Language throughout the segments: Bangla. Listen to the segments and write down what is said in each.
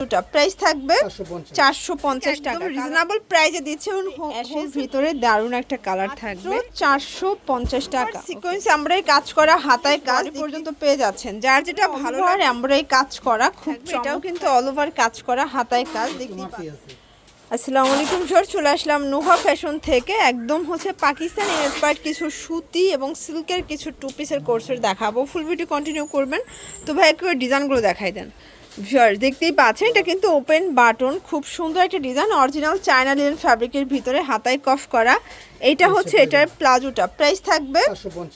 দুটা প্রাইস থাকবে। চারশো পঞ্চাশ টাকা। রিজনেবল প্রাইসে দিচ্ছে এবং অ্যাশের ভিতরে দারুণ একটা কালার থাকবে। চারশো পঞ্চাশ টাকা। সিকোয়েন্স এমব্রয়ডারি কাজ করা হাতায় কাজ পর্যন্ত পেয়ে যাচ্ছেন। যার যেটা ভালো আর এমব্রয়ডারি কাজ করা খুব এটাও কিন্তু অল ওভার কাজ করা হাতায় কাজ দেখতে মাফি আসসালামু আলাইকুম স্যার চলে আসলাম নুহা ফ্যাশন থেকে। একদম হচ্ছে পাকিস্তান ইন্সপায়ার্ড কিছু সুতি এবং সিল্কের কিছু টু পিসের কোর্সের দেখাবো। ফুল ভিডিও কন্টিনিউ করবেন। তো ভাই একটু ডিজাইনগুলো দেখাই দেন। ভিউয়ার দেখতেই পাচ্ছেন এটা কিন্তু ওপেন বাটন খুব সুন্দর একটা ডিজাইন অরিজিনাল চায়না লিলেন ফ্যাব্রিকের ভিতরে হাতায় কফ করা। এইটা হচ্ছে এটার প্লাজোটা প্রাইস থাকবে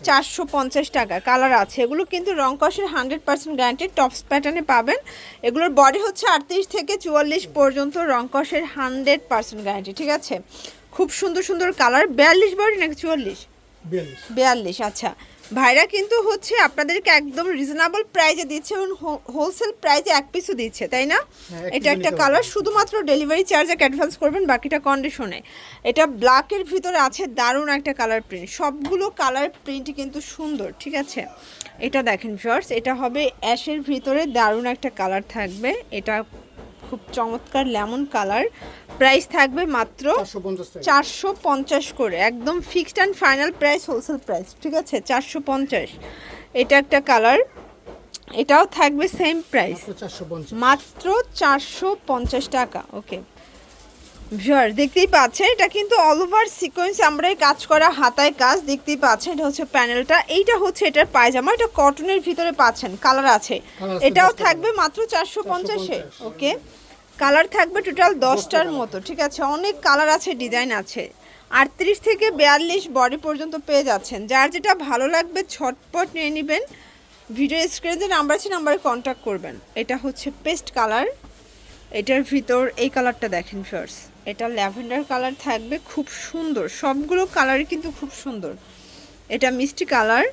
চারশো পঞ্চাশ। টাকা কালার আছে। এগুলো কিন্তু রং কষের হান্ড্রেড পার্সেন্ট গ্যারান্টি টপস প্যাটার্নে পাবেন। এগুলোর বডি হচ্ছে আটত্রিশ থেকে চুয়াল্লিশ পর্যন্ত রং কষের হান্ড্রেড পার্সেন্ট গ্যারান্টি ঠিক আছে? খুব সুন্দর সুন্দর কালার বিয়াল্লিশ বডি নাকি চুয়াল্লিশ? বিয়াল্লিশ আচ্ছা। ভাইরা কিন্তু হচ্ছে আপনাদেরকে একদম রিজনেবল প্রাইজে দিচ্ছে এবং হোলসেল প্রাইজে এক পিসও দিচ্ছে তাই না? হ্যাঁ, এটা একটা কালার শুধুমাত্র ডেলিভারি চার্জ এক অ্যাডভান্স করবেন বাকিটা কন্ডিশনে এটা ব্ল্যাকের ভিতরে আছে দারুণ একটা কালার প্রিন্ট সবগুলো কালার প্রিন্ট কিন্তু সুন্দর ঠিক আছে? এটা দেখেন ফার্স এটা হবে অ্যাশের ভিতরে দারুণ একটা কালার থাকবে। এটা খুব চমৎকার লেমন কালার প্রাইস থাকবে মাত্র চারশো পঞ্চাশ করে একদম fixed and final price wholesale price ঠিক আছে? চারশো পঞ্চাশ। এটা একটা কালার এটাও থাকবে সেম প্রাইস মাত্র চারশো পঞ্চাশ। মাত্র চারশো পঞ্চাশ টাকা ওকে ভিউয়ার দেখতেই পাচ্ছেন এটা কিন্তু অল ওভার সিকোয়েন্স আমরা এই কাজ করা হাতায় কাজ দেখতেই পাচ্ছেন এটা হচ্ছে প্যানেলটা এইটা হচ্ছে এটার পায়জামা এটা কটনের ভিতরে পাচ্ছেন কালার আছে। এটাও থাকবে মাত্র চারশো পঞ্চাশে ওকে কালার থাকবে টোটাল দশটার মতো ঠিক আছে? অনেক কালার আছে ডিজাইন আছে। আটত্রিশ থেকে বিয়াল্লিশ বডি পর্যন্ত পেয়ে যাচ্ছেন। যার যেটা ভালো লাগবে ছটপট নিয়ে নেবেন। ভিডিও স্ক্রিনে যে নাম্বার আছে নাম্বারে কন্ট্যাক্ট করবেন। এটা হচ্ছে পেস্ট কালার এটার ভিতর এই কালারটা দেখেন ফার্স এটা ল্যাভেন্ডার কালার থাকবে খুব সুন্দর। সবগুলো কালারই কিন্তু খুব সুন্দর। এটা মিষ্টি কালার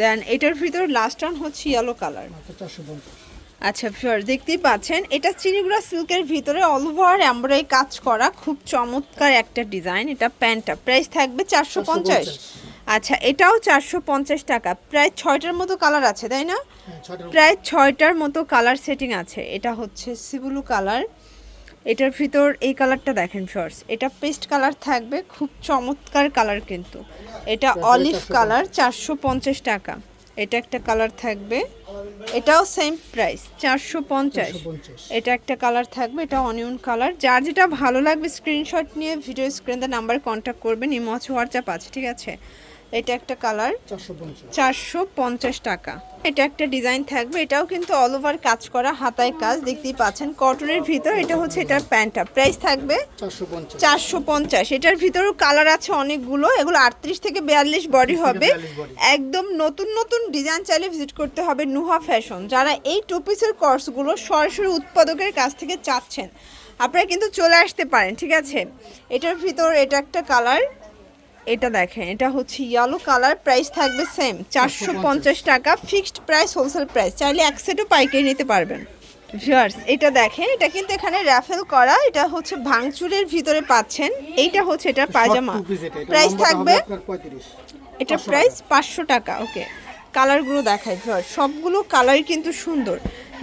দেন এটার ভিতর লাস্ট অন হচ্ছে ইয়েলো কালার মাত্র চারশো আচ্ছা ফিওর দেখতেই পাচ্ছেন এটা চিনিগুড়া সিল্কের ভিতরে অল ওভার এমব্রয়ডারি কাজ করা খুব চমৎকার একটা ডিজাইন এটা প্যান্টটা। প্রাইস থাকবে চারশো পঞ্চাশ। আচ্ছা এটাও চারশো পঞ্চাশ টাকা। প্রায় ছয়টার মতো কালার আছে তাই না? হ্যাঁ প্রায় ছয়টার মতো কালার সেটিং আছে। এটা হচ্ছে সিবুলু কালার এটার ভিতর এই কালারটা দেখেন ফার্স এটা পেস্ট কালার থাকবে খুব চমৎকার কালার কিন্তু। এটা অলিভ কালার চারশো পঞ্চাশ টাকা। এটা একটা কালার থাকবে। এটাও সেম প্রাইস চারশো পঞ্চাশ। এটা একটা কালার থাকবে এটা অনিয়ন কালার যার যেটা ভালো লাগবে স্ক্রিনশট নিয়ে ভিডিও স্ক্রিনে নাম্বার কন্ট্যাক্ট করবেন ইমচ হোয়াটসঅ্যাপ আছে ঠিক আছে? এটা একটা কালার। চারশো পঞ্চাশ। টাকা। এটা একটা ডিজাইন থাকবে। এটাও কিন্তু অল ওভার কাজ করা হাতায় কাজ দেখতেই পাচ্ছেন। কটনের ভিতর এটা হচ্ছে এটার প্যান্টটা। প্রাইস থাকবে চারশো পঞ্চাশ। এটার ভিতরেও কালার আছে অনেকগুলো। এগুলো আটত্রিশ থেকে বিয়াল্লিশ বডি হবে। একদম নতুন নতুন ডিজাইন চাইলে ভিজিট করতে হবে নুহা ফ্যাশন যারা এই টু পিসের কোর্সগুলো সরাসরি উৎপাদকের কাছ থেকে চাচ্ছেন আপনারা কিন্তু চলে আসতে পারেন ঠিক আছে? এটার ভিতর এটা একটা কালার। এটা দেখেন এটা হচ্ছে ইয়েলো কালার প্রাইস থাকবে সেম চারশো পঞ্চাশ। টাকা ফিক্সড প্রাইস হোলসেল প্রাইস চাইলে এক সেটও পাইকারি নিতে পারবেন। ভিউয়ার্স এটা দেখেন এটা কিন্তু এখানে র্যাফেল করা এটা হচ্ছে ভাঙচুরের ভিতরে পাচ্ছেন এইটা হচ্ছে এটা পায়জামা। প্রাইস থাকবে এটা প্রাইস পাঁচশো টাকা ওকে কালারগুলো দেখাই ভিউয়ার সবগুলো কালারই কিন্তু সুন্দর।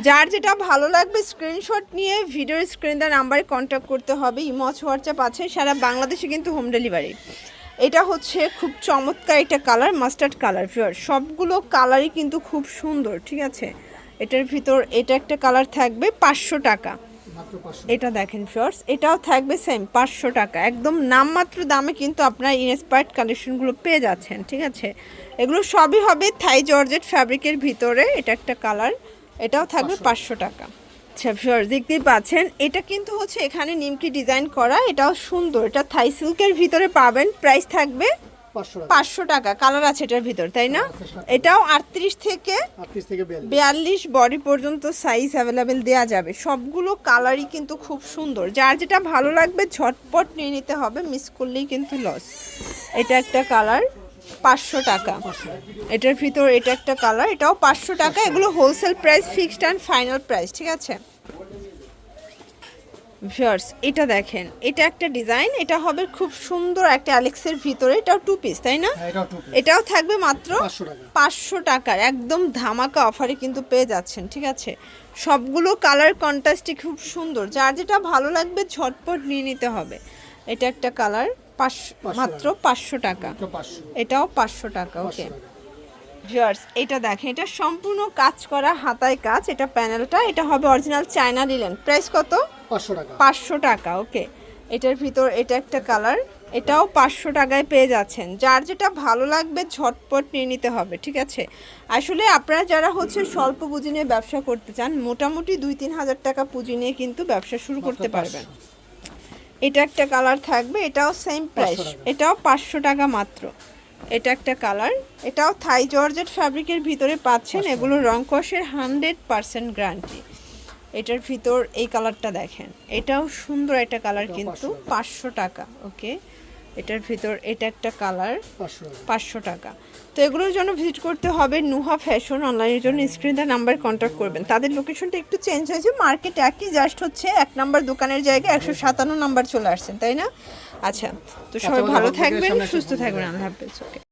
যার যেটা ভালো লাগবে স্ক্রিনশট নিয়ে ভিডিওর স্ক্রিন দেওয়ার নাম্বারে কন্ট্যাক্ট করতে হবে ইমচ হোয়াটসঅ্যাপ আছে সারা বাংলাদেশে কিন্তু হোম ডেলিভারি এটা হচ্ছে খুব চমৎকার একটা কালার মাস্টার্ড কালার ভিউয়ার সবগুলো কালারই কিন্তু খুব সুন্দর ঠিক আছে? এটার ভিতর এটা একটা কালার থাকবে পাঁচশো টাকা। এটা দেখেন শর্টস এটাও থাকবে সেম পাঁচশো টাকা। একদম নামমাত্র দামে কিন্তু আপনার ইনস্পায়ার্ড কালেকশনগুলো পেয়ে যাচ্ছেন ঠিক আছে? এগুলো সবই হবে থাই জর্জেট ফ্যাব্রিকের ভিতরে এটা একটা কালার এটাও থাকবে পাঁচশো টাকা। আচ্ছা শর্টস দেখতেই পাচ্ছেন। এটা কিন্তু হচ্ছে এখানে নিমকি ডিজাইন করা। এটাও সুন্দর। এটা থাই সিল্কের ভিতরে পাবেন। প্রাইস থাকবে পাঁচশো টাকা। কালার আছে এটার ভিতর তাই না? এটাও আটত্রিশ থেকে বিয়াল্লিশ। বিয়াল্লিশ বডি পর্যন্ত সাইজ অ্যাভেলেবেল দেওয়া যাবে। সবগুলো কালারই কিন্তু খুব সুন্দর। যার যেটা ভালো লাগবে ঝটপট নিয়ে নিতে হবে। মিস করলেই কিন্তু লস এটা একটা কালার পাঁচশো টাকা। এটার ভিতর এটা একটা কালার এটাও পাঁচশো টাকা। এগুলো wholesale price fixed and final price ঠিক আছে? ভিউয়ার্স এটা দেখেন এটা একটা ডিজাইন এটা হবে খুব সুন্দর একটা অ্যালেক্সের ভিতরে এটাও টু পিস তাই না? হ্যাঁ এটাও থাকবে মাত্র পাঁচশো টাকার একদম ধামাকা অফারে কিন্তু পেয়ে যাচ্ছেন ঠিক আছে? সবগুলো কালার কন্ট্রাস্টই খুব সুন্দর যার যেটা ভালো লাগবে ঝটপট নিয়ে নিতে হবে। এটা একটা কালার পাঁচশো মাত্র পাঁচশো টাকা। এটাও পাঁচশো টাকা ওকে ভিউয়ার্স এটা দেখেন এটা সম্পূর্ণ কাজ করা হাতায় কাজ এটা প্যানেলটা এটা হবে অরিজিনাল চায়না লিলেন প্রাইস কত? পাঁচশো টাকা। পাঁচশো টাকা ওকে এটার ভিতর এটা একটা কালার এটাও পাঁচশো টাকায় পেয়ে যাচ্ছেন। যার যেটা ভালো লাগবে ঝটপট নিয়ে নিতে হবে ঠিক আছে? আসলে আপনারা যারা হচ্ছে স্বল্প পুঁজি নিয়ে ব্যবসা করতে চান মোটামুটি দুই তিন হাজার টাকা পুঁজি নিয়ে কিন্তু ব্যবসা শুরু করতে পারবেন। এটা একটা কালার থাকবে এটাও সেম প্রাইস এটাও পাঁচশো টাকা মাত্র। এটা একটা কালার। এটাও থাই জর্জেট ফ্যাব্রিকের ভিতরে পাচ্ছেন এগুলো রং কষের হান্ড্রেড পারসেন্ট গ্যারান্টি। এটার ভিতর এই কালারটা দেখেন। এটাও সুন্দর একটা কালার কিন্তু পাঁচশো টাকা ওকে? এটার ভিতর এটা একটা কালার পাঁচশো টাকা। তো এগুলোর জন্য ভিজিট করতে হবে নুহা ফ্যাশন অনলাইনের জন্য। স্ক্রিন দা নাম্বার কন্ট্যাক্ট করবেন। তাদের লোকেশনটা একটু চেঞ্জ হয়েছে। মার্কেট একই জাস্ট হচ্ছে এক নাম্বার দোকানের জায়গায় একশো সাতান্ন নাম্বার চলে আসছেন তাই না? আচ্ছা তো সবাই ভালো থাকবেন সুস্থ থাকবেন। আল্লাহ হাফেজ ওকে